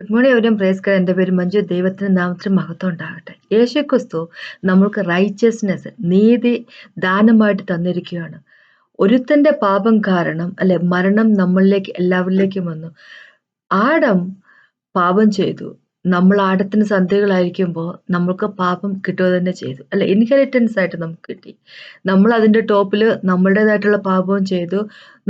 Good morning എവരും പ്രേസ്കർ എന്റെ പേര് മഞ്ജു. ദൈവത്തിന് നാമത്തിന് മഹത്വം ഉണ്ടാകട്ടെ. യേശുക്രിസ്തു നമ്മൾക്ക് റൈച്ചസ്നെസ് നീതി ദാനമായിട്ട് തന്നിരിക്കുകയാണ്. ഒരുത്തന്റെ പാപം കാരണം അല്ലെ മരണം നമ്മളിലേക്ക് എല്ലാവരിലേക്കും വന്നു. ആടം പാപം ചെയ്തു. നമ്മൾ ആടത്തിന് സന്ധികളായിരിക്കുമ്പോൾ നമ്മൾക്ക് പാപം കിട്ടുക തന്നെ ചെയ്തു. അല്ലെ ഇൻഹെറിറ്റൻസ് ആയിട്ട് നമുക്ക് കിട്ടി. നമ്മൾ അതിന്റെ ടോപ്പിൽ നമ്മുടേതായിട്ടുള്ള പാപവും ചെയ്തു.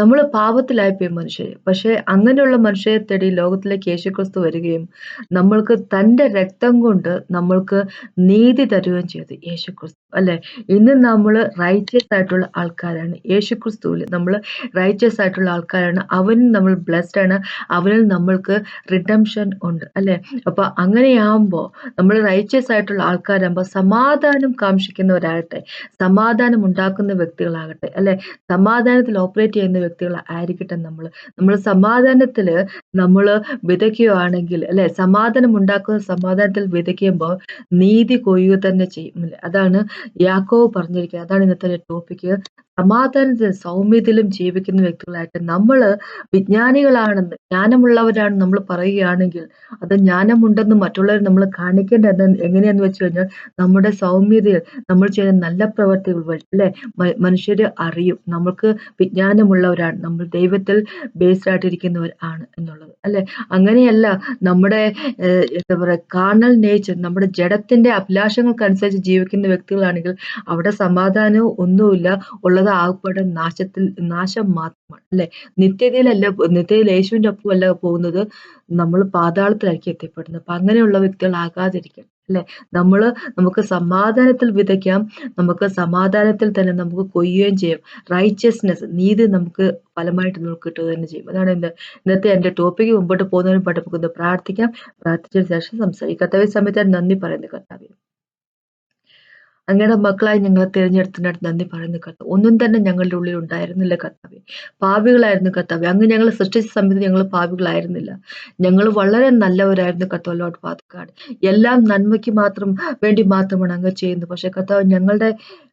നമ്മൾ പാപത്തിലായിപ്പോയി മനുഷ്യർ പക്ഷേ അങ്ങനെയുള്ള മനുഷ്യരെ തേടി ലോകത്തിലേക്ക് യേശുക്രിസ്തു വരികയും നമ്മൾക്ക് തന്റെ രക്തം കൊണ്ട് നമ്മൾക്ക് നീതി തരുകയും ചെയ്തു യേശുക്രിസ്തു. അല്ലെ? ഇന്ന് നമ്മൾ റൈറ്റസ് ആയിട്ടുള്ള ആൾക്കാരാണ്. യേശുക്രിസ്തുവിൽ നമ്മൾ റൈറ്റസ് ആയിട്ടുള്ള ആൾക്കാരാണ്. അവനിൽ നമ്മൾ ബ്ലെസ്ഡ് ആണ്. അവനിൽ നമ്മൾക്ക് റിഡംഷൻ ഉണ്ട്. അല്ലെ? അപ്പൊ അങ്ങനെയാകുമ്പോൾ നമ്മൾ റൈറ്റസ് ആയിട്ടുള്ള ആൾക്കാരാകുമ്പോൾ സമാധാനം കാക്ഷിക്കുന്നവരാകട്ടെ സമാധാനം ഉണ്ടാക്കുന്ന വ്യക്തികളാകട്ടെ. അല്ലെ? സമാധാനത്തിൽ ഓപ്പറേറ്റ് ചെയ്യുന്ന വ്യക്തികൾ ആയിരിക്കട്ടെ നമ്മൾ നമ്മൾ സമാധാനത്തിൽ നമ്മൾ വിതയ്ക്കുകയാണെങ്കിൽ അല്ലെ? സമാധാനം ഉണ്ടാക്കുന്ന സമാധാനത്തിൽ വിതയ്ക്കുമ്പോൾ നീതി കൊയ്യുക തന്നെ ചെയ്യും അല്ലെ? അതാണ് യാക്കോവ് പറഞ്ഞിരിക്കുന്നത്. അതാണ് ഇന്നത്തെ ടോപ്പിക്ക് സമാധാനത്തിലും സൗമ്യത്തിലും ജീവിക്കുന്ന വ്യക്തികളായിട്ട് നമ്മൾ വിജ്ഞാനികളാണെന്ന് ജ്ഞാനമുള്ളവരാണ് നമ്മൾ പറയുകയാണെങ്കിൽ അത് ജ്ഞാനമുണ്ടെന്ന് മറ്റുള്ളവർ നമ്മൾ കാണിക്കേണ്ടത് എങ്ങനെയാന്ന് വെച്ച് കഴിഞ്ഞാൽ നമ്മുടെ സൗമ്യതയിൽ നമ്മൾ ചെയ്യുന്ന നല്ല പ്രവർത്തികൾ അല്ലെ? മനുഷ്യർ അറിയും. നമുക്ക് വിജ്ഞാനമുള്ളവരാണ് നമ്മൾ ദൈവത്തിൽ ബേസ്ഡ് ആയിട്ടിരിക്കുന്നവർ ആണ് എന്നുള്ളത്. അല്ലെ? അങ്ങനെയല്ല നമ്മുടെ എന്താ പറയുക കാണൽ നേച്ചർ നമ്മുടെ ജഡത്തിന്റെ അഭിലാഷങ്ങൾക്കനുസരിച്ച് ജീവിക്കുന്ന വ്യക്തികളാണെങ്കിൽ അവിടെ സമാധാനവും ഒന്നുമില്ല. ഉള്ളത് ആകപ്പെടെ നാശത്തിൽ നാശം മാത്രമാണ്. അല്ലെ? നിത്യതയിലല്ല നിത്യതയിൽ യേശുവിന്റെ ഒപ്പമല്ല പോകുന്നത് നമ്മൾ പാതാളത്തിലായിരിക്കും എത്തിപ്പെടുന്നത്. അപ്പൊ അങ്ങനെയുള്ള വ്യക്തികൾ വ്യക്തികളാകാതിരിക്കണം അല്ലെ? നമ്മൾ നമുക്ക് സമാധാനത്തിൽ വിതയ്ക്കാം. നമുക്ക് സമാധാനത്തിൽ തന്നെ നമുക്ക് കൊയ്യുകയും ചെയ്യാം. റൈച്ചസ്നെസ് നീതി നമുക്ക് ഫലമായിട്ട് നമുക്ക് കിട്ടുക തന്നെ ചെയ്യും. അതാണ് ഇന്ന് ഇന്നത്തെ എന്റെ ടോപ്പിക്ക് മുമ്പോട്ട് പോകുന്നതിന് പഠിപ്പിക്കുന്നത് പ്രാർത്ഥിക്കാം. പ്രാർത്ഥിച്ചതിന് ശേഷം സംസാരിക്കാം. കർത്തവ്യ സമയത്ത് നന്ദി പറയുന്നു കർത്താവ്യം അങ്ങയുടെ മക്കളായി ഞങ്ങളെ തിരഞ്ഞെടുത്തിനായിട്ട് നന്ദി പറയുന്നു കർത്താവ്. ഒന്നും തന്നെ ഞങ്ങളുടെ ഉള്ളിൽ ഉണ്ടായിരുന്നില്ല കർത്താവ്. പാവികളായിരുന്നു കർത്താവ്. അങ്ങ് ഞങ്ങൾ സൃഷ്ടിച്ച സമയത്ത് ഞങ്ങൾ പാവികളായിരുന്നില്ല ഞങ്ങൾ വളരെ നല്ലവരായിരുന്നു കർത്താവ് ലോട്ട് പാതക്കാട് എല്ലാം നന്മയ്ക്ക് മാത്രം വേണ്ടി മാത്രമാണ് അങ്ങ് ചെയ്യുന്നത്. പക്ഷെ കർത്താവ് ഞങ്ങളുടെ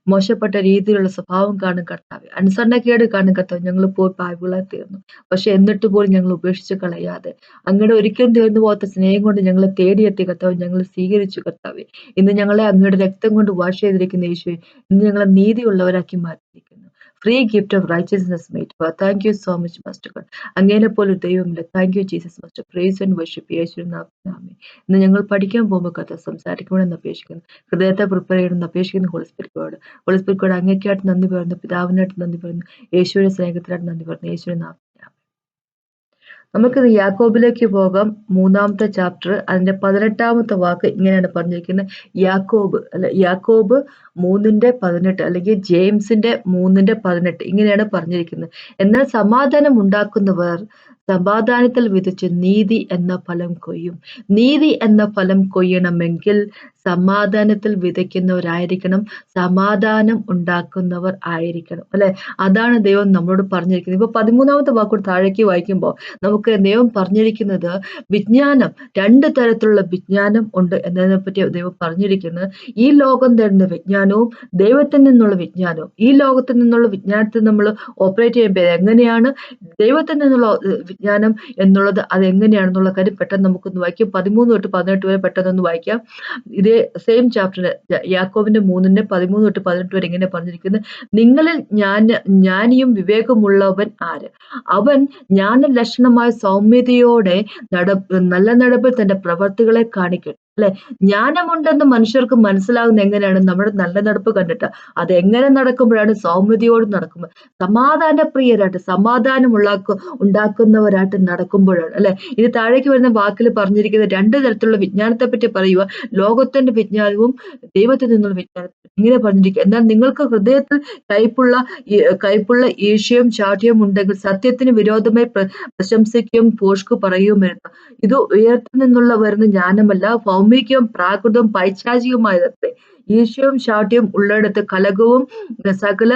മോശപ്പെട്ട രീതിയിലുള്ള സ്വഭാവം കാണും കർത്താവ്. അനുസരണക്കേട് കാണും കർത്താവ്. ഞങ്ങൾ പോയി പാപികളായി തീർന്നു. പക്ഷെ എന്നിട്ട് പോലും ഞങ്ങൾ ഉപേക്ഷിച്ച് കളയാതെ. അങ്ങയുടെ ഒരിക്കലും തീർന്നു പോകാത്ത സ്നേഹം കൊണ്ട് ഞങ്ങളെ തേടിയെത്തി കർത്താവ് ഞങ്ങൾ സ്വീകരിച്ചു കർത്താവ്. ഇന്ന് ഞങ്ങളെ അങ്ങയുടെ രക്തം കൊണ്ട് വാഷ് ചെയ്തിരിക്കുന്ന യേശുവെ ഇന്ന് ഞങ്ങളെ നീതിയുള്ളവരാക്കി മാറ്റിയിരിക്കുന്നു free gift of righteousness mate thank you so much master God അങ്ങനെ പോലെ ദൈവമില്ല. Thank you Jesus master praise and worship യേശു നാമേ ഇന്ന് ഞങ്ങൾ പഠിക്കാൻ പോകുമ്പോൾ കഥ സംസാരിക്കണമെന്ന് അപേക്ഷിക്കുന്നു. ഹൃദയത്തെ പ്രിപ്പയർ ചെയ്യണമെന്ന് അപേക്ഷിക്കുന്നു. ഹോളിസ്പിരിക്കോട് ഹോളിസ്പിരിക്കോട് അങ്ങേക്കായിട്ട് നന്ദി പറയുന്നു. പിതാവിനായിട്ട് നന്ദി പറയുന്നു. യേശുവിന്റെ സ്നേഹത്തിനായിട്ട് നന്ദി പറയുന്നു. യേശുവിന്റെ നാമം നമുക്കിത് യാക്കോബിലേക്ക് പോകാം. മൂന്നാമത്തെ ചാപ്റ്റർ അതിന്റെ പതിനെട്ടാമത്തെ വാക്ക് ഇങ്ങനെയാണ് പറഞ്ഞിരിക്കുന്നത്. യാക്കോബ് അല്ലെ യാക്കോബ് മൂന്നിന്റെ പതിനെട്ട് അല്ലെങ്കിൽ ജെയിംസിന്റെ മൂന്നിന്റെ പതിനെട്ട് ഇങ്ങനെയാണ് പറഞ്ഞിരിക്കുന്നത്. എന്നാൽ സമാധാനം ഉണ്ടാക്കുന്നവർ സമാധാനത്തിൽ വിധിച്ച് നീതി എന്ന ഫലം കൊയ്യും. നീതി എന്ന ഫലം കൊയ്യണമെങ്കിൽ സമാധാനത്തിൽ വിതയ്ക്കുന്നവരായിരിക്കണം സമാധാനം ഉണ്ടാക്കുന്നവർ ആയിരിക്കണം അല്ലെ? അതാണ് ദൈവം നമ്മളോട് പറഞ്ഞിരിക്കുന്നത്. ഇപ്പൊ പതിമൂന്നാമത്തെ വാക്കോട് താഴേക്ക് വായിക്കുമ്പോൾ നമുക്ക് ദൈവം പറഞ്ഞിരിക്കുന്നത് വിജ്ഞാനം രണ്ട് തരത്തിലുള്ള വിജ്ഞാനം ഉണ്ട് എന്നതിനെ പറ്റി ദൈവം പറഞ്ഞിരിക്കുന്നത് ഈ ലോകം തരുന്ന വിജ്ഞാനവും ദൈവത്തിൽ നിന്നുള്ള വിജ്ഞാനവും. ഈ ലോകത്തിൽ നിന്നുള്ള വിജ്ഞാനത്തിൽ നമ്മൾ ഓപ്പറേറ്റ് ചെയ്യുമ്പോൾ എങ്ങനെയാണ്? ദൈവത്തിൽ നിന്നുള്ള വിജ്ഞാനം എന്നുള്ളത് അത് എങ്ങനെയാണെന്നുള്ള കാര്യം പെട്ടെന്ന് നമുക്കൊന്ന് വായിക്കാം. പതിമൂന്ന് തൊട്ട് പതിനെട്ട് വരെ പെട്ടെന്ന് ഒന്ന് വായിക്കാം. ഇതേ സെയിം ചാപ്റ്ററിൽ യാക്കോവിന്റെ മൂന്നിന്റെ പതിമൂന്ന് തൊട്ട് പതിനെട്ട് വരെ ഇങ്ങനെ പറഞ്ഞിരിക്കുന്നത് നിങ്ങളിൽ ഞാൻ ജ്ഞാനിയും വിവേകമുള്ളവൻ ആര്? അവൻ ജ്ഞാന ലക്ഷണമായ സൗമ്യതയോടെ നട നല്ല നടപ്പിൽ തന്റെ പ്രവർത്തികളെ കാണിക്കട്ടെ അല്ലെ? ജ്ഞാനമുണ്ടെന്ന് മനുഷ്യർക്ക് മനസ്സിലാകുന്ന എങ്ങനെയാണ് നമ്മുടെ നല്ല നടപ്പ് കണ്ടിട്ട്? അത് എങ്ങനെ നടക്കുമ്പോഴാണ് സൗമ്യതയോട് നടക്കുമ്പോൾ സമാധാനപ്രിയരായിട്ട് സമാധാനം ഉള്ളാക്കു ഉണ്ടാക്കുന്നവരായിട്ട് നടക്കുമ്പോഴാണ് അല്ലെ? ഇത് താഴേക്ക് വരുന്ന വാക്കിൽ പറഞ്ഞിരിക്കുന്ന രണ്ട് തരത്തിലുള്ള വിജ്ഞാനത്തെ പറ്റി പറയുക ലോകത്തിന്റെ വിജ്ഞാനവും ദൈവത്തിൽ നിന്നുള്ള വിജ്ഞാനം ഇങ്ങനെ പറഞ്ഞിരിക്കുക. എന്നാൽ നിങ്ങൾക്ക് ഹൃദയത്തിൽ കയ്പുള്ള കയ്പുള്ള ഈശയും ചാഠ്യവും ഉണ്ടെങ്കിൽ സത്യത്തിന് വിരോധമായി പ്രശംസിക്കുകയും പോഷ്കു പറയുകയും വരുന്നു. ഇത് ഉയർത്തി നിന്നുള്ള വരുന്ന ജ്ഞാനമല്ല ഭൗമികവും പ്രാകൃതവും പൈശാചികവുമായതത്രേ ഈശോയും ശാഠ്യവും ഉള്ളിടത്ത് കലകവും സകല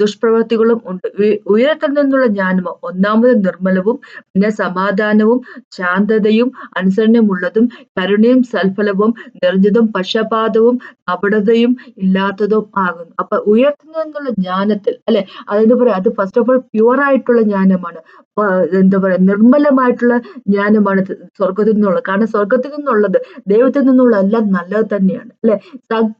ദുഷ്പ്രവൃത്തികളും ഉണ്ട്. ഉയരത്തിൽ നിന്നുള്ള ജ്ഞാനമോ ഒന്നാമത് നിർമ്മലവും പിന്നെ സമാധാനവും ശാന്തതയും അനുസരണമുള്ളതും കരുണയും സൽഫലവും നിറഞ്ഞതും പക്ഷപാതവും കപടതയും ഇല്ലാത്തതും ആകുന്നു. അപ്പൊ ഉയരത്തിൽ നിന്നുള്ള ജ്ഞാനത്തിൽ അല്ലെ? അതെന്താ പറയാ അത് ഫസ്റ്റ് ഓഫ് ഓൾ പ്യുവർ ആയിട്ടുള്ള ജ്ഞാനമാണ്. എന്താ പറയാ നിർമ്മലമായിട്ടുള്ള ജ്ഞാനമാണ് സ്വർഗത്തിൽ നിന്നുള്ളത് കാരണം സ്വർഗത്തിൽ നിന്നുള്ളത് ദൈവത്തിൽ നിന്നുള്ള എല്ലാം നല്ലത് തന്നെയാണ്. അല്ലെ?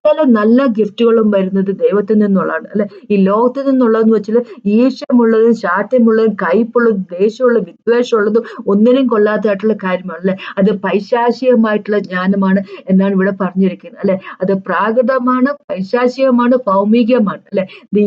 സകല നല്ല ഗിഫ്റ്റുകളും വരുന്നത് ദൈവത്തിൽ നിന്നുള്ളതാണ് അല്ലെ? ഈ ലോകത്തിൽ നിന്നുള്ളതെന്ന് വെച്ചാൽ ഈശമുള്ളതും ശാഠ്യമുള്ളതും കയ്പുള്ളതും ദേഷ്യമുള്ളതും വിദ്വേഷമുള്ളതും ഒന്നിനും കൊള്ളാത്തതായിട്ടുള്ള കാര്യമാണ് അല്ലെ? അത് പൈശാചികമായിട്ടുള്ള ജ്ഞാനമാണ് എന്നാണ് ഇവിടെ പറഞ്ഞിരിക്കുന്നത് അല്ലെ? അത് പ്രാകൃതമാണ് പൈശാചികമാണ് ഭൗമികമാണ് അല്ലെ?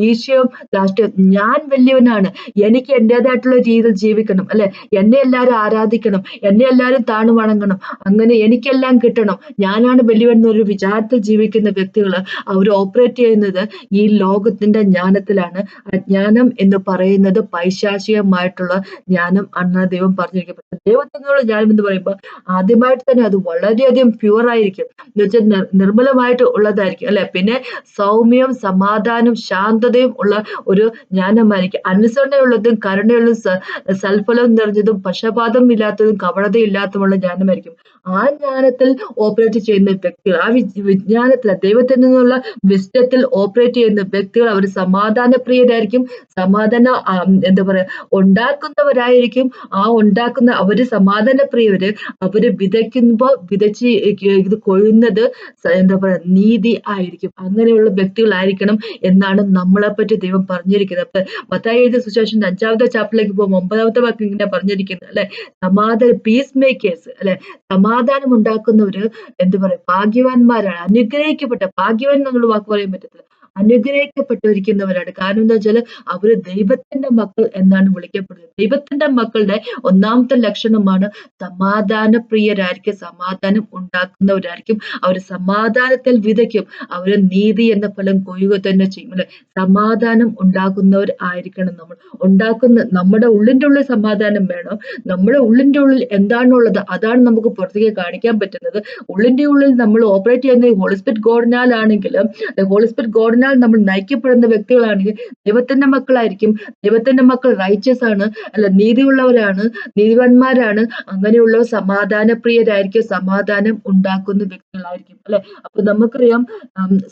ഈശ്വരം രാഷ്ട്രീയം ഞാൻ വലിയവനാണ് എനിക്ക് എന്റെതായിട്ടുള്ള രീതിയിൽ ജീവിക്കണം അല്ലെ? എന്നെ എല്ലാവരും ആരാധിക്കണം എന്നെ എല്ലാവരും താണു വണങ്ങണം അങ്ങനെ എനിക്കെല്ലാം കിട്ടണം ഞാനാണ് വലിയവൻ എന്നൊരു വിചാരത്തിൽ ജീവിക്കുന്ന വ്യക്തികൾ അവർ ഓപ്പറേറ്റ് ചെയ്യുന്നത് ഈ ലോകത്തിന്റെ ജ്ഞാനത്തിലാണ്. അജ്ഞാനം എന്ന് പറയുന്നത് പൈശാചികമായിട്ടുള്ള ജ്ഞാനം അന്ന ദൈവം പറഞ്ഞിരിക്കും ദൈവത്തിനുള്ള ജ്ഞാനം എന്ന് പറയുമ്പോൾ ആദ്യമായിട്ട് തന്നെ അത് വളരെയധികം പ്യുവർ ആയിരിക്കും. എന്ന് വെച്ചാൽ നിർമ്മലമായിട്ട് ഉള്ളതായിരിക്കും അല്ലെ? പിന്നെ സൗമ്യം സമാധാനം ശാന്തതയും ഉള്ള ഒരു ജ്ഞാനമായിരിക്കും. അനുസരണയുള്ളതും കരുണയുള്ളതും സൽഫലം നിറഞ്ഞതും പക്ഷപാതം ഇല്ലാത്തതും കപടതയില്ലാത്തതുമുള്ള ജ്ഞാനമായിരിക്കും. ആ ജ്ഞാനത്തിൽ ഓപ്പറേറ്റ് ചെയ്യുന്ന വ്യക്തികൾ ആ വിജ്ഞാനത്തിൽ ദൈവത്തിൽ നിന്നുള്ള വിസ്റ്റത്തിൽ ഓപ്പറേറ്റ് ചെയ്യുന്ന വ്യക്തികൾ അവർ സമാധാനപ്രിയരായിരിക്കും. സമാധാന എന്താ പറയാ ഉണ്ടാക്കുന്നവരായിരിക്കും. ആ ഉണ്ടാക്കുന്ന അവർ സമാധാനപ്രിയവര് അവർ വിതയ്ക്കുമ്പോ വിതച്ച് ഇത് കൊഴുന്നത് എന്താ പറയാ നീതി ആയിരിക്കും. അങ്ങനെയുള്ള വ്യക്തികളായിരിക്കണം എന്നാണ് നമ്മളെ പറ്റി ദൈവം പറഞ്ഞിരിക്കുന്നത്. അപ്പൊ മത്തായി എഴുതിയ സുശേഷൻ അഞ്ചാമത്തെ ചാപ്റ്ററിലേക്ക് പോകുമ്പോൾ ഒമ്പതാമത്തെ വാക്ക് ഇങ്ങനെ പറഞ്ഞിരിക്കുന്നത് അല്ലെ? സമാധാന പീസ് മേക്കേഴ്സ് അല്ലെ? സമാധാനം ഉണ്ടാക്കുന്നവര് എന്ത് പറയും? ഭാഗ്യവാന്മാരാണ്. അനുഗ്രഹിക്കപ്പെട്ട ഭാഗ്യവാൻ എന്നുള്ള വാക്ക് പറയാൻ പറ്റത്തില്ല. അനുഗ്രഹിക്കപ്പെട്ടിരിക്കുന്നവരാണ്. കാരണം എന്താ വെച്ചാൽ അവർ ദൈവത്തിന്റെ മക്കൾ എന്നാണ് വിളിക്കപ്പെടുന്നത്. ദൈവത്തിന്റെ മക്കളുടെ ഒന്നാമത്തെ ലക്ഷണമാണ് സമാധാന പ്രിയരായിരിക്കും സമാധാനം ഉണ്ടാക്കുന്നവരായിരിക്കും. അവർ സമാധാനത്തിൽ വിതയ്ക്കും. അവർ നീതി എന്ന ഫലം കൊയ്യുക തന്നെ ചെയ്യും. അല്ലെ? സമാധാനം ഉണ്ടാക്കുന്നവർ ആയിരിക്കണം നമ്മൾ. ഉണ്ടാക്കുന്ന നമ്മുടെ ഉള്ളിന്റെ ഉള്ളിൽ സമാധാനം വേണം. നമ്മുടെ ഉള്ളിന്റെ ഉള്ളിൽ എന്താണുള്ളത് അതാണ് നമുക്ക് പുറത്തേക്ക് കാണിക്കാൻ പറ്റുന്നത്. ഉള്ളിന്റെ ഉള്ളിൽ നമ്മൾ ഓപ്പറേറ്റ് ചെയ്യുന്ന ഹോളിസ്പിറ്റ് ഗോഡിനാലാണെങ്കിലും ഹോളിസ്പിറ്റ് ഗോഡിനാൽ അതിനാൽ നമ്മൾ നയിക്കപ്പെടുന്ന വ്യക്തികളാണെങ്കിൽ ദൈവത്തിന്റെ മക്കളായിരിക്കും. ദൈവത്തിന്റെ മക്കൾ റൈച്ചസ് ആണ്. അല്ല നീതിയുള്ളവരാണ്. നീതിവന്മാരാണ്. അങ്ങനെയുള്ളവർ സമാധാനപ്രിയരായിരിക്കും സമാധാനം ഉണ്ടാക്കുന്ന വ്യക്തികളായിരിക്കും. അല്ലെ? അപ്പൊ നമുക്കറിയാം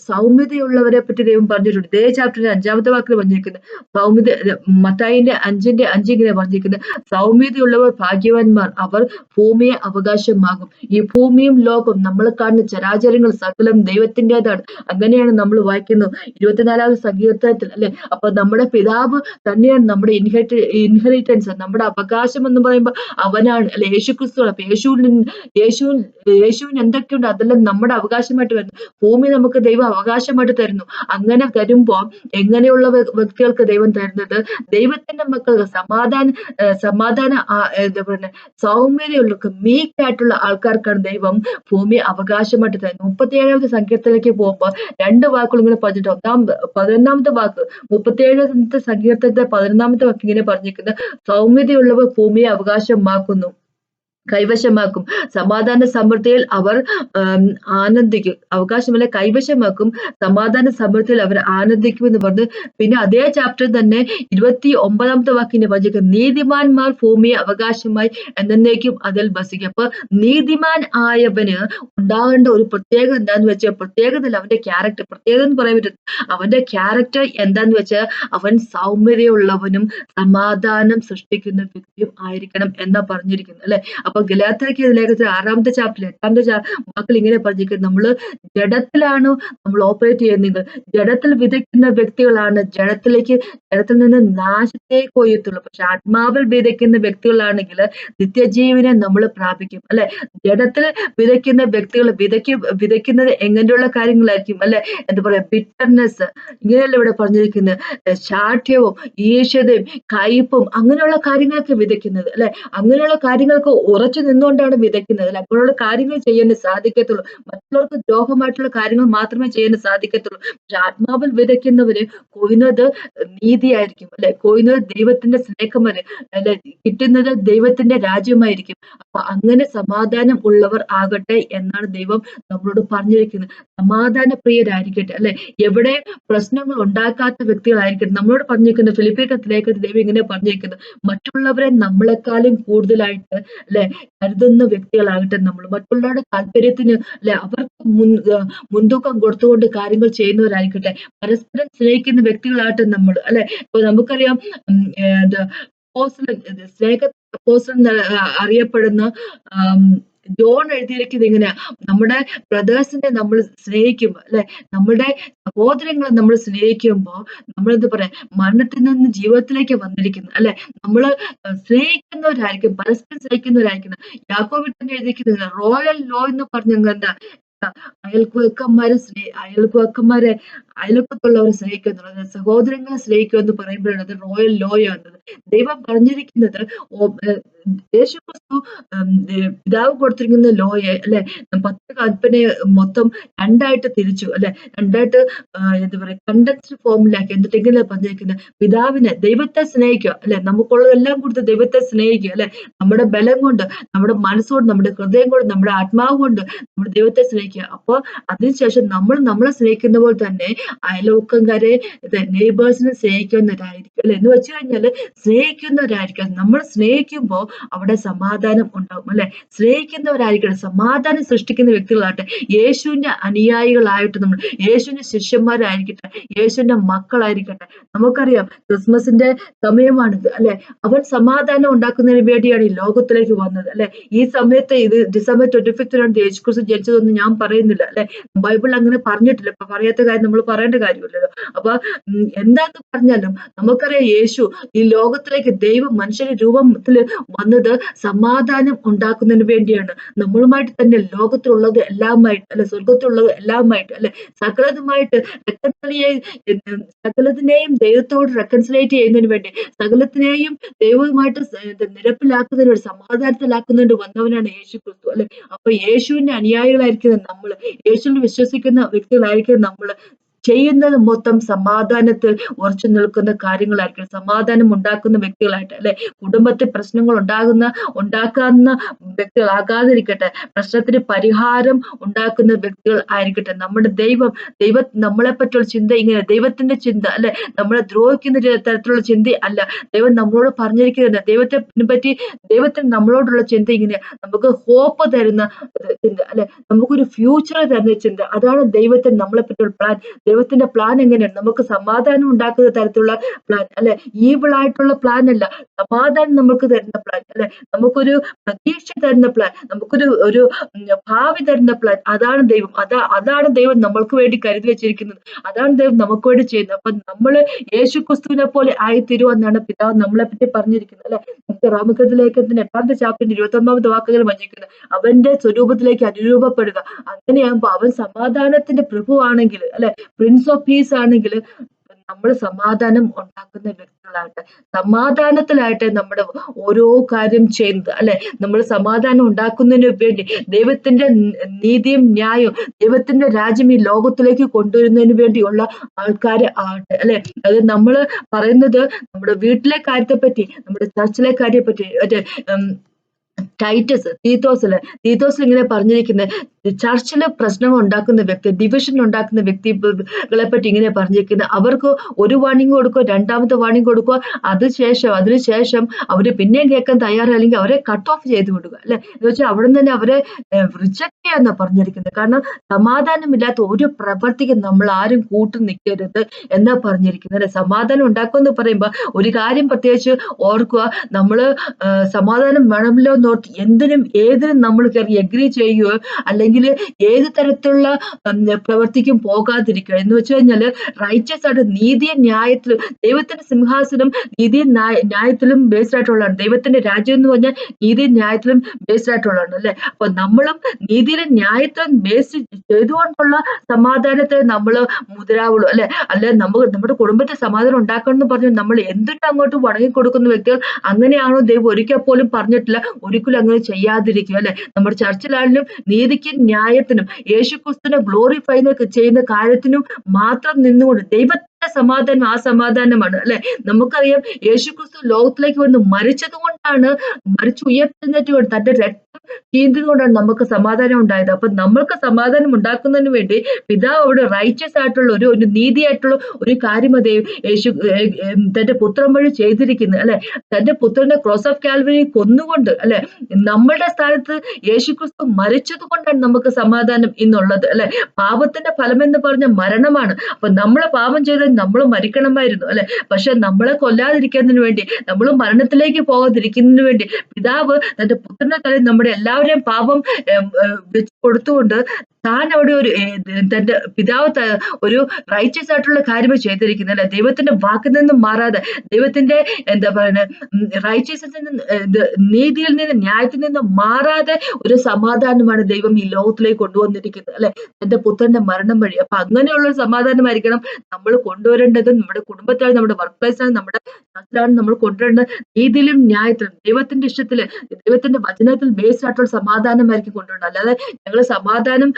സൗമ്യതയുള്ളവരെ പറ്റി ദൈവം പറഞ്ഞിട്ടുണ്ട്. ഇതേ ചാപ്റ്ററിന്റെ അഞ്ചാമത്തെ വാക്കിൽ പറഞ്ഞിരിക്കുന്നത് സൗമ്യത മത്തായിന്റെ അഞ്ചിന്റെ അഞ്ചിങ്ങനെ പറഞ്ഞിരിക്കുന്നത് സൗമ്യതയുള്ളവർ ഭാഗ്യവാന്മാർ. അവർ ഭൂമിയെ അവകാശമാകും. ഈ ഭൂമിയും ലോകം നമ്മൾ കാണുന്ന ചരാചരങ്ങൾ സകലം ദൈവത്തിന്റെതാണ്. അങ്ങനെയാണ് നമ്മൾ വായിക്കുന്നത്. ഇരുപത്തിനാലാമത് സങ്കീർത്തനത്തിൽ അല്ലെ? അപ്പൊ നമ്മുടെ പിതാവ് തന്നെയാണ് നമ്മുടെ ഇൻഹെറിറ്റ് ഇൻഹെറിറ്റൻസ് നമ്മുടെ അവകാശം എന്ന് പറയുമ്പോൾ അവനാണ് അല്ലെ? യേശു ക്രിസ്തു അപ്പൊ യേശുവിന് യേശുവിൻ യേശുവിന് എന്തൊക്കെയുണ്ട്? അതെല്ലാം നമ്മുടെ അവകാശമായിട്ട് വരുന്നു. ഭൂമി നമുക്ക് ദൈവം അവകാശമായിട്ട് തരുന്നു. അങ്ങനെ തരുമ്പോൾ എങ്ങനെയുള്ള വ്യക്തികൾക്ക് ദൈവം തരുന്നത്? ദൈവത്തിന്റെ മക്കൾക്ക് സമാധാന സമാധാന എന്താ പറയുക സൗമ്യതയുള്ളവർക്ക് മീക്കായിട്ടുള്ള ആൾക്കാർക്കാണ് ദൈവം ഭൂമി അവകാശമായിട്ട് തരുന്നത്. മുപ്പത്തിയേഴാമത്തെ സംഖ്യത്തിലേക്ക് പോകുമ്പോൾ രണ്ട് വാക്കുകൾ ഇങ്ങനെ പറഞ്ഞിട്ട് ഒന്നാമത് പതിനൊന്നാമത്തെ വാക്ക് മുപ്പത്തിയേഴാമത്തെ സങ്കീർത്തനത്തെ പതിനൊന്നാമത്തെ വാക്ക് ഇങ്ങനെ പറഞ്ഞിരിക്കുന്നത് സൗമ്യതയുള്ളവർ ഭൂമിയെ അവകാശമാക്കുന്നു. കൈവശമാക്കും. സമാധാന സമൃദ്ധിയിൽ അവർ ആനന്ദിക്കും. അവകാശമല്ല കൈവശമാക്കും. സമാധാന സമൃദ്ധിയിൽ അവർ ആനന്ദിക്കും എന്ന് പറഞ്ഞ് പിന്നെ അതേ ചാപ്റ്റർ തന്നെ ഇരുപത്തി ഒമ്പതാമത്തെ വാക്കിന്റെ വചക നീതിമാന്മാർ ഭൂമിയെ അവകാശമായി എന്നേക്കും അതിൽ വസിക്കും. അപ്പൊ നീതിമാൻ ആയവന് ഉണ്ടാകേണ്ട ഒരു പ്രത്യേകത എന്താന്ന് വെച്ചാൽ പ്രത്യേകത അവന്റെ ക്യാരക്ടർ പ്രത്യേകത എന്ന് പറയാൻ പറ്റും അവന്റെ ക്യാരക്ടർ എന്താന്ന് വെച്ചാൽ അവൻ സൗമ്യതയുള്ളവനും സമാധാനം സൃഷ്ടിക്കുന്ന വ്യക്തിയും ആയിരിക്കണം എന്നാ പറഞ്ഞിരിക്കുന്നത് അല്ലെ? അപ്പൊ ഗലാത്തയ്ക്ക് ലേഖനത്തിൽ ആറാമത്തെ ചാപ്റ്റർ എട്ടാമത്തെ വാക്കിൽ ഇങ്ങനെ പറഞ്ഞിരിക്കുന്നത് നമ്മൾ ജഡത്തിലാണ് നമ്മൾ ഓപ്പറേറ്റ് ചെയ്യുന്നത്. ജഡത്തിൽ വിതയ്ക്കുന്ന വ്യക്തികളാണ് ജഡത്തിലേക്ക് ജഡത്തിൽ നിന്ന് നാശത്തെ കൊയ്യത്തുള്ളൂ പക്ഷെ ആത്മാവിൽ വിതയ്ക്കുന്ന വ്യക്തികളാണെങ്കിൽ നിത്യജീവനെ നമ്മൾ പ്രാപിക്കും അല്ലെ? ജഡത്തിൽ വിതയ്ക്കുന്ന വ്യക്തികൾ വിതയ്ക്ക് വിതയ്ക്കുന്നത് എങ്ങനെയുള്ള കാര്യങ്ങളായിരിക്കും അല്ലെ? എന്താ പറയാ ബിറ്റർനെസ് ഇങ്ങനെയല്ല ഇവിടെ പറഞ്ഞിരിക്കുന്നത് ശാഠ്യവും ഈശ്വതയും കയ്പും അങ്ങനെയുള്ള കാര്യങ്ങളൊക്കെ വിതയ്ക്കുന്നത് അല്ലെ? അങ്ങനെയുള്ള കാര്യങ്ങൾക്ക് ഉറ ഉറച്ചു നിന്നുകൊണ്ടാണ് വിതയ്ക്കുന്നത്. അപ്പോഴുള്ള കാര്യങ്ങൾ ചെയ്യാൻ സാധിക്കത്തുള്ളൂ. മറ്റുള്ളവർക്ക് ദ്രോഹമായിട്ടുള്ള കാര്യങ്ങൾ മാത്രമേ ചെയ്യാൻ സാധിക്കത്തുള്ളൂ. പക്ഷെ ആത്മാവിൽ വിതയ്ക്കുന്നവര് കൊയ്യുന്നത് നീതിയായിരിക്കും. അല്ലെ? കൊയ്യുന്നത് ദൈവത്തിന്റെ സ്നേഹമല്ല? അല്ലെ? കിട്ടുന്നത് ദൈവത്തിന്റെ രാജ്യമായിരിക്കും. അപ്പൊ അങ്ങനെ സമാധാനം ഉള്ളവർ ആകട്ടെ എന്നാണ് ദൈവം നമ്മളോട് പറഞ്ഞിരിക്കുന്നത്. സമാധാന പ്രിയരായിരിക്കട്ടെ അല്ലെ? എവിടെ പ്രശ്നങ്ങൾ ഉണ്ടാക്കാത്ത വ്യക്തികളായിരിക്കട്ടെ. നമ്മളോട് പറഞ്ഞിരിക്കുന്നത് ഫിലിപ്പിയ കത്തിലേക്ക് ദൈവം ഇങ്ങനെ പറഞ്ഞിരിക്കുന്നത് മറ്റുള്ളവരെ നമ്മളെക്കാളും കൂടുതലായിട്ട് അല്ലെ? കരുതുന്ന വ്യക്തികളാകട്ടെ നമ്മൾ. മറ്റുള്ളവരുടെ താല്പര്യത്തിന് അല്ലെ അവർക്ക് മുൻ മുൻതൂക്കം കൊടുത്തുകൊണ്ട് കാര്യങ്ങൾ ചെയ്യുന്നവരായിരിക്കട്ടെ പരസ്പരം സ്നേഹിക്കുന്ന വ്യക്തികളാകട്ടെ നമ്മൾ അല്ലെ? ഇപ്പൊ നമുക്കറിയാം എന്താ സ്നേഹ അറിയപ്പെടുന്ന ജോൺ എഴുതിയിരിക്കുന്നത് ഇങ്ങനെ നമ്മുടെ ബ്രദേഴ്സിനെ നമ്മൾ സ്നേഹിക്കുമ്പോൾ അല്ലെ? നമ്മുടെ സഹോദരങ്ങളെ നമ്മൾ സ്നേഹിക്കുമ്പോൾ നമ്മളെന്ത് പറയാ? മരണത്തിൽ നിന്ന് ജീവിതത്തിലേക്ക് വന്നിരിക്കുന്നു അല്ലെ? നമ്മൾ സ്നേഹിക്കുന്നവരായിരിക്കും പരസ്പരം സ്നേഹിക്കുന്നവരായിരിക്കണം. യാക്കോബിൽ തന്നെ എഴുതിയിരിക്കുന്നത് റോയൽ ലോ എന്ന് പറഞ്ഞ എന്താ അയൽക്കുവക്കന്മാരെ സ്നേ അയൽക്കുവക്കന്മാരെ അയൽക്കത്തുള്ളവരെ സ്നേഹിക്കുന്നുള്ളത് സഹോദരങ്ങളെ സ്നേഹിക്കുക എന്ന് പറയുമ്പോഴാണ് അത് റോയൽ ലോയാണ് ദൈവം പറഞ്ഞിരിക്കുന്നത് യേശുക്രിസ്തു പിതാവ് കൊടുത്തിരിക്കുന്ന ലോയെ അല്ലെ കൽപ്പനയെ മൊത്തം രണ്ടായിട്ട് തിരിച്ചു അല്ലെ? രണ്ടായിട്ട് എന്താ പറയുക കണ്ടൻസ്ഡ് ഫോമിലാക്കി എന്നിട്ട് എങ്ങനെയാ പറഞ്ഞിരിക്കുന്നത് പിതാവിനെ ദൈവത്തെ സ്നേഹിക്കുക അല്ലെ? നമുക്കുള്ളതെല്ലാം കൊടുത്ത് ദൈവത്തെ സ്നേഹിക്കുക അല്ലെ? നമ്മുടെ ബലം കൊണ്ട് നമ്മുടെ മനസ്സുകൊണ്ട് നമ്മുടെ ഹൃദയം കൊണ്ട് നമ്മുടെ ആത്മാവ് കൊണ്ട് നമ്മുടെ ദൈവത്തെ സ്നേഹിക്കുക. അപ്പോൾ അതിനുശേഷം നമ്മൾ നമ്മളെ സ്നേഹിക്കുന്ന പോലെ തന്നെ അയൽവക്കംകാരെ നെയ്ബേഴ്സിനെ സ്നേഹിക്കുന്നവരായിരിക്കും അല്ലെ? എന്ന് വെച്ച് കഴിഞ്ഞാൽ സ്നേഹിക്കുന്നവരായിരിക്കും. നമ്മൾ സ്നേഹിക്കുമ്പോൾ അവിടെ സമാധാനം ഉണ്ടാവും അല്ലെ? സ്നേഹിക്കുന്നവരായിരിക്കണം സമാധാനം സൃഷ്ടിക്കുന്ന വ്യക്തികളാകട്ടെ. യേശുവിന്റെ അനുയായികളായിട്ട് നമ്മൾ യേശുവിന്റെ ശിഷ്യന്മാരായിരിക്കട്ടെ യേശുവിന്റെ മക്കളായിരിക്കട്ടെ. നമുക്കറിയാം ക്രിസ്മസിന്റെ സമയമാണിത് അല്ലെ? അവൻ സമാധാനം ഉണ്ടാക്കുന്നതിന് വേണ്ടിയാണ് ഈ ലോകത്തിലേക്ക് വന്നത് അല്ലെ? ഈ സമയത്ത് ഇത് ഡിസംബർ ട്വന്റി ഫിഫ്തിനാണ് യേശു ക്രിസ്തു ജനിച്ചതെന്ന് ഞാൻ പറയുന്നില്ല അല്ലെ? ബൈബിൾ അങ്ങനെ പറഞ്ഞിട്ടില്ല ഇപ്പൊ പറയാത്ത കാര്യം നമ്മൾ പറയേണ്ട കാര്യമില്ലല്ലോ. അപ്പൊ എന്താന്ന് പറഞ്ഞാലും നമുക്കറിയാം യേശു ഈ ലോകത്തിലേക്ക് ദൈവം മനുഷ്യന്റെ രൂപത്തിൽ വന്നത് സമാധാനം ഉണ്ടാക്കുന്നതിന് വേണ്ടിയാണ്. നമ്മളുമായിട്ട് തന്നെ ലോകത്തിലുള്ളത് എല്ലാമായിട്ട് അല്ലെ സ്വർഗത്തിലുള്ളത് എല്ലാമായിട്ട് അല്ലെ സകലതുമായിട്ട് സകലത്തിനെയും ദൈവത്തോട് റെക്കൺസിലേറ്റ് ചെയ്യുന്നതിന് വേണ്ടി സകലത്തിനെയും ദൈവവുമായിട്ട് നിരപ്പിലാക്കുന്നതിന് വേണ്ടി സമാധാനത്തിലാക്കുന്നതിന് വന്നവനാണ് യേശു ക്രിസ്തു അല്ലെ? അപ്പൊ യേശുവിന്റെ അനുയായികളായിരിക്കുന്ന നമ്മൾ യേശുവിൽ വിശ്വസിക്കുന്ന വ്യക്തികളായിരിക്കുന്ന നമ്മൾ ചെയ്യുന്നത് മൊത്തം സമാധാനത്തിൽ ഉറച്ചു നിൽക്കുന്ന കാര്യങ്ങളായിരിക്കും. സമാധാനം ഉണ്ടാക്കുന്ന വ്യക്തികളായിട്ട് അല്ലെ? കുടുംബത്തിൽ പ്രശ്നങ്ങൾ ഉണ്ടാകുന്ന ഉണ്ടാക്കാവുന്ന വ്യക്തികളാകാതിരിക്കട്ടെ പ്രശ്നത്തിന് പരിഹാരം ഉണ്ടാക്കുന്ന വ്യക്തികൾ ആയിരിക്കട്ടെ. നമ്മുടെ ദൈവം ദൈവ നമ്മളെ പറ്റിയുള്ള ചിന്ത ഇങ്ങനെ ദൈവത്തിന്റെ ചിന്ത അല്ലെ? നമ്മളെ ദ്രോഹിക്കുന്ന തരത്തിലുള്ള ചിന്ത അല്ല. ദൈവം നമ്മളോട് പറഞ്ഞിരിക്കുന്നത് ദൈവത്തെ പറ്റി ദൈവത്തിന് നമ്മളോടുള്ള ചിന്ത ഇങ്ങനെ നമുക്ക് ഹോപ്പ് തരുന്ന ചിന്ത അല്ലെ? നമുക്കൊരു ഫ്യൂച്ചർ തരുന്ന ചിന്ത. അതാണ് ദൈവത്തിന് നമ്മളെ പറ്റിയുള്ള പ്ലാൻ. ദൈവത്തിന്റെ പ്ലാൻ എങ്ങനെയാണ്? നമുക്ക് സമാധാനം ഉണ്ടാക്കുന്ന തരത്തിലുള്ള പ്ലാൻ അല്ലെ? ഈവിൾ ആയിട്ടുള്ള പ്ലാൻ അല്ല. സമാധാനം നമുക്ക് തരുന്ന പ്ലാൻ അല്ലെ? നമുക്കൊരു പ്രതീക്ഷ തരുന്ന പ്ലാൻ നമുക്കൊരു ഒരു ഭാവി തരുന്ന പ്ലാൻ അതാണ് ദൈവം. അതാ അതാണ് ദൈവം നമ്മൾക്ക് വേണ്ടി കരുതി വെച്ചിരിക്കുന്നത്. അതാണ് ദൈവം നമുക്ക് വേണ്ടി ചെയ്യുന്നത്. അപ്പൊ നമ്മൾ യേശു ക്രിസ്തുവിനെ പോലെ ആയി തീരുവെന്നാണ് പിതാവ് നമ്മളെ പറ്റി പറഞ്ഞിരിക്കുന്നത് അല്ലെ? നമുക്ക് റാമകൃതലേഖനത്തിന്റെ എട്ടാമത്തെ ചാപ്റ്ററിന്റെ ഇരുപത്തി ഒമ്പതാമത്തെ വാക്കുകൾ വഞ്ചിക്കുന്നത് അവന്റെ സ്വരൂപത്തിലേക്ക് അനുരൂപപ്പെടുക. അങ്ങനെയാകുമ്പോ അവൻ സമാധാനത്തിന്റെ പ്രഭുവാണെങ്കിൽ അല്ലെ? പ്രിൻസ് ഓഫ് പീസ് ആണെങ്കിൽ നമ്മൾ സമാധാനം ഉണ്ടാക്കുന്ന വ്യക്തികളായിട്ട് സമാധാനത്തിലായിട്ട് നമ്മുടെ ഓരോ കാര്യം ചെയ്യുന്നത് അല്ലെ? നമ്മൾ സമാധാനം ഉണ്ടാക്കുന്നതിന് വേണ്ടി ദൈവത്തിന്റെ നീതിയും ന്യായവും ദൈവത്തിന്റെ രാജ്യം ഈ ലോകത്തിലേക്ക് കൊണ്ടുവരുന്നതിന് വേണ്ടിയുള്ള ആൾക്കാരെ ആകട്ടെ അല്ലെ? അത് നമ്മൾ പറയുന്നത് നമ്മുടെ വീട്ടിലെ കാര്യത്തെ പറ്റി നമ്മുടെ ചർച്ചിലെ കാര്യത്തെ പറ്റി മറ്റേ ടൈറ്റസ് ടൈറ്റസ് തീത്തോസിൽ തീത്തോസിൽ ഇങ്ങനെ പറഞ്ഞിരിക്കുന്നത് ചർച്ചിൽ പ്രശ്നങ്ങൾ ഉണ്ടാക്കുന്ന വ്യക്തി ഡിവിഷൻ ഉണ്ടാക്കുന്ന വ്യക്തികളെ പറ്റി ഇങ്ങനെ പറഞ്ഞിരിക്കുന്നത് അവർക്ക് ഒരു വാണിംഗ് കൊടുക്കുക രണ്ടാമത്തെ വാണിംഗ് കൊടുക്കുക അതിനുശേഷം അതിനുശേഷം അവർ പിന്നെയും കേൾക്കാൻ തയ്യാറല്ലെങ്കിൽ അവരെ കട്ട് ഓഫ് ചെയ്ത് വിടുക അല്ലെ? എന്ന് വെച്ചാൽ അവിടെ തന്നെ അവരെ റിജക്ട് ചെയ്യാന്ന് പറഞ്ഞിരിക്കുന്നത്. കാരണം സമാധാനമില്ലാത്ത ഒരു പ്രവർത്തിക്ക് നമ്മൾ ആരും കൂട്ടു നിൽക്കരുത് എന്നാ പറഞ്ഞിരിക്കുന്നത് അല്ലെ? സമാധാനം ഉണ്ടാക്കുക എന്ന് പറയുമ്പോൾ ഒരു കാര്യം പ്രത്യേകിച്ച് ഓർക്കുക നമ്മൾ സമാധാനം വേണമല്ലോ എന്നോർത്ത് എന്തിനും ഏതിനും നമ്മൾ കയറി എഗ്രി ചെയ്യുകയോ അല്ലെങ്കിൽ അല്ലെങ്കിൽ ഏത് തരത്തിലുള്ള പ്രവർത്തിക്കും പോകാതിരിക്കുക. എന്ന് വെച്ച് കഴിഞ്ഞാൽ റൈറ്റസ് ആയിട്ട് നീതി ന്യായത്തിൽ ദൈവത്തിന്റെ സിംഹാസനം നീതി ന്യായത്തിലും ബേസ്ഡ് ആയിട്ടുള്ളതാണ്. ദൈവത്തിന്റെ രാജ്യം എന്ന് പറഞ്ഞാൽ നീതി ന്യായത്തിലും ബേസ്ഡ് ആയിട്ടുള്ളതാണ് അല്ലെ? അപ്പൊ നമ്മളും നീതിയിലും ന്യായത്തിലും ബേസ് ചെയ്തുകൊണ്ടുള്ള സമാധാനത്തെ നമ്മൾ മുതലാവുള്ളൂ അല്ലെ? അല്ലെ നമുക്ക് നമ്മുടെ കുടുംബത്തെ സമാധാനം ഉണ്ടാക്കണം എന്ന് പറഞ്ഞു നമ്മൾ എന്തിട്ട് അങ്ങോട്ട് വണങ്ങി കൊടുക്കുന്ന വ്യക്തികൾ അങ്ങനെയാണോ ദൈവം ഒരിക്കൽ പോലും പറഞ്ഞിട്ടില്ല. ഒരിക്കലും അങ്ങനെ ചെയ്യാതിരിക്കുക അല്ലെ? നമ്മുടെ ചർച്ചിലാണെങ്കിലും നീതിക്കും ന്യായത്തിനും യേശു ക്രിസ്തുവിനെ ഗ്ലോറിഫൈ ചെയ്യുന്ന കാര്യത്തിനും മാത്രം നിന്നുകൊണ്ട് ദൈവത്തിന്റെ സമാധാനം ആ സമാധാനമാണ് അല്ലെ? നമുക്കറിയാം യേശുക്രിസ്തു ലോകത്തിലേക്ക് വന്ന് മരിച്ചത് കൊണ്ടാണ് മരിച്ചുയർത്തുന്നതിന് കൊണ്ട് തന്റെ രക്തം കൊണ്ടാണ് നമുക്ക് സമാധാനം ഉണ്ടായത്. അപ്പൊ നമ്മൾക്ക് സമാധാനം ഉണ്ടാക്കുന്നതിന് വേണ്ടി പിതാവ് അവിടെ റൈച്ചസ് ആയിട്ടുള്ള ഒരു ഒരു നീതിയായിട്ടുള്ള ഒരു കാര്യം അതേ യേശു തന്റെ പുത്രൻ വഴി ചെയ്തിരിക്കുന്നത് അല്ലെ? തന്റെ പുത്രനെ ക്രോസ് ഓഫ് കാൽവരി കൊന്നുകൊണ്ട് അല്ലെ? നമ്മളുടെ സ്ഥാനത്ത് യേശു ക്രിസ്തു മരിച്ചത് കൊണ്ടാണ് നമുക്ക് സമാധാനം ഇന്നുള്ളത് അല്ലെ? പാപത്തിന്റെ ഫലം എന്ന് പറഞ്ഞ മരണമാണ്. അപ്പൊ നമ്മളെ പാപം ചെയ്താൽ നമ്മൾ മരിക്കണമായിരുന്നു അല്ലെ? പക്ഷെ നമ്മളെ കൊല്ലാതിരിക്കുന്നതിന് വേണ്ടി നമ്മൾ മരണത്തിലേക്ക് പോകാതിരിക്കുന്നതിന് വേണ്ടി പിതാവ് തന്റെ പുത്രനെ തലയിൽ നമ്മുടെ എല്ലാവരെയും പാപം വെച്ച് കൊടുത്തുകൊണ്ട് താൻ അവിടെ ഒരു തന്റെ പിതാവ് ഒരു റൈറ്റസ് ആയിട്ടുള്ള കാര്യം ചെയ്തിരിക്കുന്നത് അല്ലെ? ദൈവത്തിന്റെ വാക്കിൽ നിന്നും മാറാതെ ദൈവത്തിന്റെ എന്താ പറയുന്നത് റൈറ്റസിൽ നിന്ന് നീതിയിൽ നിന്ന് ന്യായത്തിൽ നിന്ന് മാറാതെ ഒരു സമാധാനമാണ് ദൈവം ഈ ലോകത്തിലേക്ക് കൊണ്ടുവന്നിരിക്കുന്നത് അല്ലെ? തന്റെ പുത്രന്റെ മരണം വഴി. അപ്പൊ അങ്ങനെയുള്ള ഒരു സമാധാനമായിരിക്കണം നമ്മൾ കൊണ്ടുവരേണ്ടത് നമ്മുടെ കുടുംബത്തിലാണ് നമ്മുടെ വർക്ക് പ്ലേസിലാണ് നമ്മുടെ നാട്ടിലാണ് നമ്മൾ കൊണ്ടുവരേണ്ടത് നീതിയിലും ന്യായത്തിലും ദൈവത്തിന്റെ ഇഷ്ടത്തിൽ ദൈവത്തിന്റെ വചനത്തിൽ ബേസ്ഡ് ആയിട്ടുള്ള സമാധാനമായിരിക്കും കൊണ്ടുവരേണ്ടത് അല്ലാതെ ഞങ്ങൾ സമാധാനം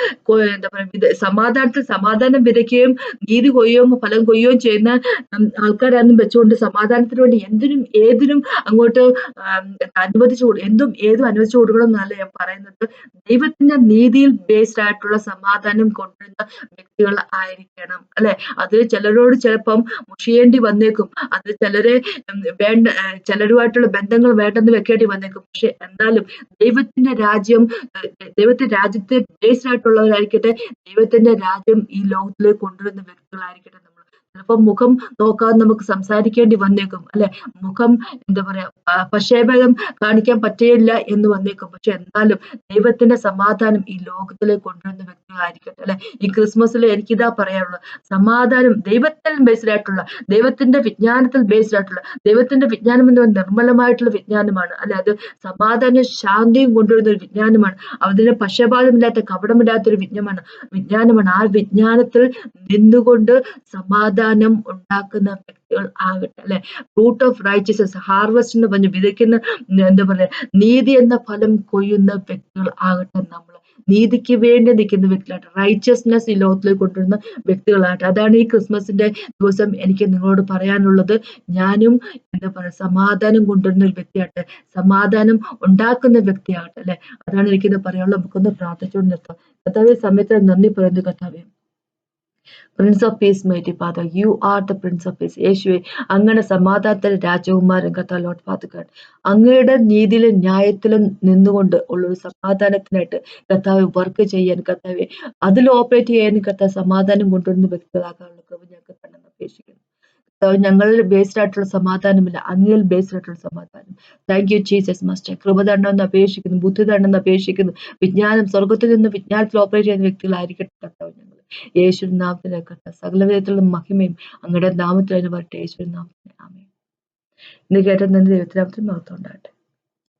എന്താ പറയുക സമാധാനത്തിൽ സമാധാനം വിതയ്ക്കുകയും നീതി കൊയ്യുകയും ഫലം കൊയ്യുകയും ചെയ്യുന്ന ആൾക്കാരാണെന്നും വെച്ചുകൊണ്ട് സമാധാനത്തിന് വേണ്ടി എന്തിനും ഏതിനും അങ്ങോട്ട് അനുവദിച്ചു എന്തും ഏതും അനുവദിച്ചു കൊടുക്കണം എന്നല്ല ഞാൻ പറയുന്നത്. ദൈവത്തിന്റെ നീതിയിൽ ബേസ്ഡ് ആയിട്ടുള്ള സമാധാനം കൊണ്ടുവരുന്ന വ്യക്തികൾ ആയിരിക്കണം അല്ലെ? അതിൽ ചിലരോട് ചിലപ്പം മുഷിയേണ്ടി വന്നേക്കും. അതിൽ ചിലരെ വേണ്ട ചിലരുമായിട്ടുള്ള ബന്ധങ്ങൾ വേണ്ടെന്ന് വെക്കേണ്ടി വന്നേക്കും. പക്ഷെ എന്നാലും ദൈവത്തിന്റെ രാജ്യം ദൈവത്തിന്റെ രാജ്യത്തെ ബേസ്ഡ് ആയിട്ടുള്ളവരായിരിക്കട്ടെ ദൈവത്തിന്റെ രാജ്യം ഈ ലോകത്തിലേക്ക് കൊണ്ടുവരുന്ന വ്യക്തികളായിരിക്കട്ടെ ചിലപ്പോൾ മുഖം നോക്കാതെ നമുക്ക് സംസാരിക്കേണ്ടി വന്നേക്കും അല്ലെ? മുഖം എന്താ പറയാ പക്ഷേഭേദം കാണിക്കാൻ പറ്റില്ല എന്ന് വന്നേക്കും. പക്ഷെ എന്നാലും ദൈവത്തിന്റെ സമാധാനം ഈ ലോകത്തിലേക്ക് കൊണ്ടുവരുന്ന വ്യക്തികളായിരിക്കട്ടെ അല്ലെ? ഈ ക്രിസ്മസിൽ എനിക്കിതാ പറയാനുള്ളത്. സമാധാനം ദൈവത്തിൽ ബേസ്ഡ് ആയിട്ടുള്ള ദൈവത്തിന്റെ വിജ്ഞാനത്തിൽ ബേസ്ഡ് ആയിട്ടുള്ള ദൈവത്തിന്റെ വിജ്ഞാനം എന്ന് പറയുന്നത് നിർമ്മലമായിട്ടുള്ള വിജ്ഞാനമാണ് അല്ലെ? അത് സമാധാനവും ശാന്തിയും കൊണ്ടുവരുന്ന ഒരു വിജ്ഞാനമാണ്. അതിന് പക്ഷപാതമില്ലാത്ത കപടമില്ലാത്ത ഒരു വിജ്ഞാനമാണ് വിജ്ഞാനമാണ്. ആ വിജ്ഞാനത്തിൽ നിന്നുകൊണ്ട് സമാധാനം സമാധാനം ഉണ്ടാക്കുന്ന വ്യക്തികൾ ആകട്ടെ അല്ലെ? റൂട്ട് ഓഫ് റൈറ്റിസസ് ഹാർവസ്റ്റ് എന്ന് പറഞ്ഞ് വിതയ്ക്കുന്ന എന്താ പറയാ നീതി എന്ന ഫലം കൊയ്യുന്ന വ്യക്തികൾ ആകട്ടെ നമ്മൾ. നീതിക്ക് വേണ്ടി നിൽക്കുന്ന വ്യക്തികളായിട്ട് റൈച്ചസ്നെസ് ഈ ലോകത്തിലേക്ക് കൊണ്ടുവരുന്ന വ്യക്തികളായിട്ട് അതാണ് ഈ ക്രിസ്മസിന്റെ ദിവസം എനിക്ക് നിങ്ങളോട് പറയാനുള്ളത്. ഞാനും എന്താ പറയുക സമാധാനം കൊണ്ടുവരുന്ന ഒരു വ്യക്തിയാട്ടെ സമാധാനം ഉണ്ടാക്കുന്ന വ്യക്തിയാകട്ടെ അല്ലെ? അതാണ് എനിക്കിത് പറയാനുള്ളത്. നമുക്കൊന്ന് പ്രാർത്ഥിച്ചുകൊണ്ട് നിർത്താം. കർത്താവെ സമയത്ത് നന്ദി പറയുന്നു കർത്താവേ. Prince of peace mighty father you are the prince of peace യേശുവെ അങ്ങനെ സമാധാനത്തിലെ രാജകുമാരൻ കഥ ലോട്ട് ഫാദർ അങ്ങയുടെ നീതിയിലും ന്യായത്തിലും നിന്നുകൊണ്ട് ഉള്ള ഒരു സമാധാനത്തിനായിട്ട് കർത്താവ് വർക്ക് ചെയ്യാൻ കർത്താവെ അതിൽ ഓപ്പറേറ്റ് ചെയ്യാൻ കർത്താവ് സമാധാനം കൊണ്ടുവരുന്ന വ്യക്തികളാക്കാനുള്ള കൃപ ഞങ്ങൾക്ക് കണ്ടെന്ന് അപേക്ഷിക്കുന്നു. ഞങ്ങളിൽ ബേസ്ഡ് ആയിട്ടുള്ള സമാധാനമില്ല അങ്ങയിൽ ബേസ്ഡ് ആയിട്ടുള്ള സമാധാനം. താങ്ക് യു ജീസസ് മാസ്റ്റർ കൃപ തരണമെന്ന് അപേക്ഷിക്കുന്നു ബുദ്ധി തരണമെന്ന് അപേക്ഷിക്കുന്നു വിജ്ഞാനം സ്വർഗത്തിൽ നിന്ന് വിജ്ഞാനത്തിൽ ഓപ്പറേറ്റ് ചെയ്യുന്ന വ്യക്തികളായിരിക്കട്ടെ കർത്താവ് ഞങ്ങൾ. യേശു നാമത്തിലേക്കട്ടെ സകല വിധത്തിലുള്ള മഹിമയും അങ്ങയുടെ നാമത്തിൽ അതിന് വരട്ടെ. യേശു നാമത്തിന് ആമേ ഇന്ന് കേട്ട നന്ദി ദൈവത്തിനാമത്തിൽ മഹത്വം ഉണ്ടാകട്ടെ.